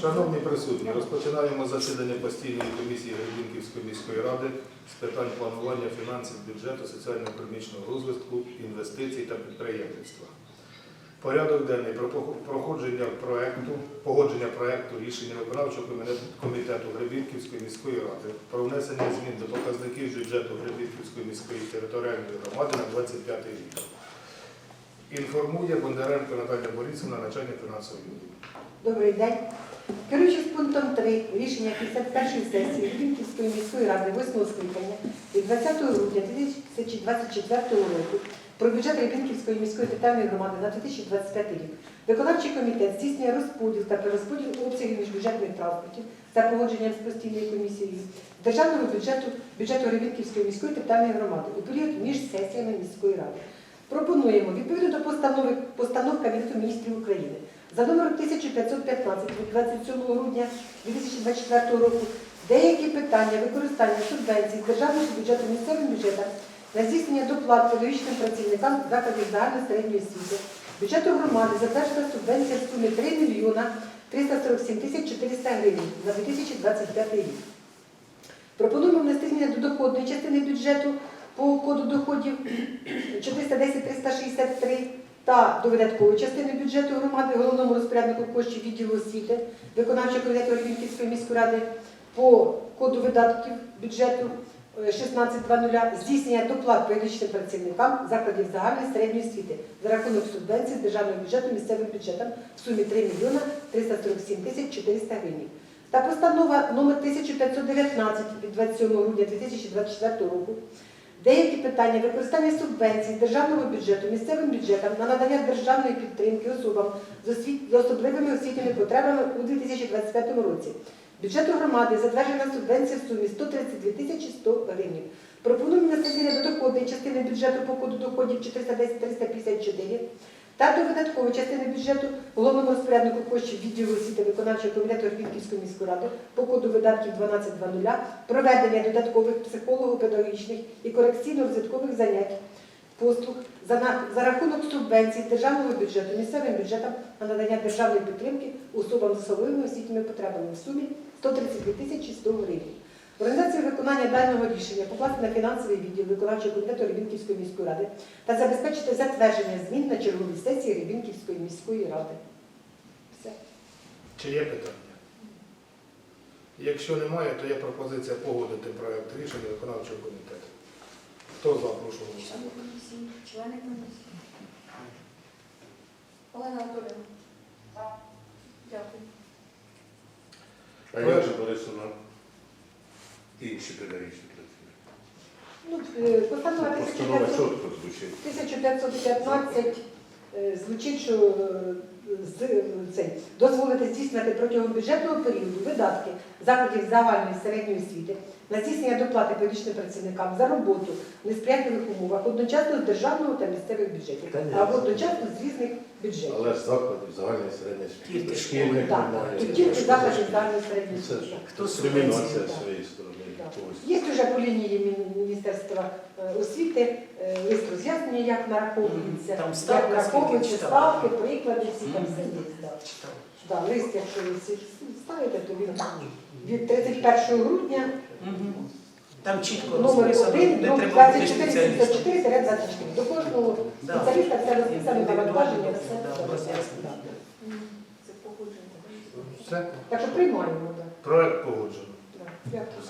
Шановні присутні, розпочинаємо засідання постійної комісії Гребінківської міської ради з питань планування фінансів, бюджету, соціально-економічного розвитку, інвестицій та підприємництва. Порядок денний про проходження проекту, погодження проекту рішення виконавчого комітету- Гребінківської міської ради про внесення змін до показників бюджету Гребінківської міської територіальної громади на 25 рік. Інформує Бондаренко Наталія Борисівна, начальник фінансової відділу. Добрий день. Керуючись пунктом 3 рішення 51 сесії Рівківської міської ради 8 скликання від 20 грудня 2024 року про бюджет Рівківської міської територіальної громади на 2025 рік, виконавчий комітет здійснює розподіл та перерозподіл обсягів міжбюджетних транспортів за погодженням з постійною комісією державного бюджету бюджету Рівківської міської територіальної громади у період між сесіями міської ради. Пропонуємо відповідно до постанови постанов Кабінету міністрів України за номером 1515 від 27 грудня 2024 року деякі питання використання субвенцій з державного бюджету місцевим бюджетам на здійснення доплат педагогічним працівникам закладів загальної середньої освіти. Бюджету громади затверджена субвенція в сумі 3 мільйона 347 тисяч 400 гривень на 2025 рік. Пропонуємо внести зміни до доходної частини бюджету по коду доходів 410-363 та до видаткової частини бюджету громади головному розпоряднику коштів відділу освіти виконавчого комітету Рівненської міської ради по коду видатків бюджету е, 16.00 здійснення доплат педагогічним працівникам закладів загальної середньої освіти за рахунок субвенцій з державного бюджету місцевим бюджетам в сумі 3 мільйона 347 тисяч 400 гривень. Та постанова номер 1519 від 27 грудня 2024 року Деякі питання використання субвенцій державного бюджету місцевим бюджетам на надання державної підтримки особам з, особливими освітніми потребами у 2025 році. Бюджету громади затверджена субвенція в сумі 132 тисячі 100 гривень. Пропонуємо зміни до доходної частини бюджету по коду доходів 410-354 та до видаткової частини бюджету головному розпоряднику коштів відділу освіти виконавчого комітету Рівківської міської ради по коду видатків 12.00 проведення додаткових психолого-педагогічних і корекційно-розвиткових занять послуг за, на- за рахунок субвенцій державного бюджету місцевим бюджетам на надання державної підтримки особам з особливими освітніми потребами в сумі 132 тисячі 100 гривень. Організацію виконання даного рішення покласти на фінансовий відділ виконавчого комітету Рівненської міської ради та забезпечити затвердження змін на черговій сесії Рівненської міської ради. Все. Чи є питання? Якщо немає, то є пропозиція погодити проект рішення виконавчого комітету. Хто за, прошу Члени голосувати. комісії, члени комісії. Олена Анатолійовна. Дякую. А як же Борисовна інші педагогічні працівники? Ну, е, постанова Постанова 1500 чітко звучить. 1515 е, звучить, що е, з, цей, дозволити здійснювати протягом бюджетного періоду видатки закладів загальної середньої освіти на здійснення доплати педагогічним працівникам за роботу в несприятливих умовах одночасно з державного та місцевих бюджетів Конечно. або одночасно з різних бюджетів. Але ж закладів загальної середньої освіти. Тільки Шкільних Так, немає. тільки закладів загальної середньої Це освіти. ж Хто субвенції, з так. своєї сторони. Є вже по лінії Міністерства е, освіти е, лист роз'яснення, як нараховується, Там як ставка нараховуються скільки ставки, приклади, всі там все є. да. Да, лист, якщо ви всі ставите, то він від 31 грудня, Мгм. Там чітко номер розписано, 1, де ну, треба бути 24 спеціалістом. 24 До кожного Да. спеціаліста все розписано на Індивідуально, навантаження, да, все. да, все, да. Все? Так що приймаємо, так. Проект погоджено. Дякую.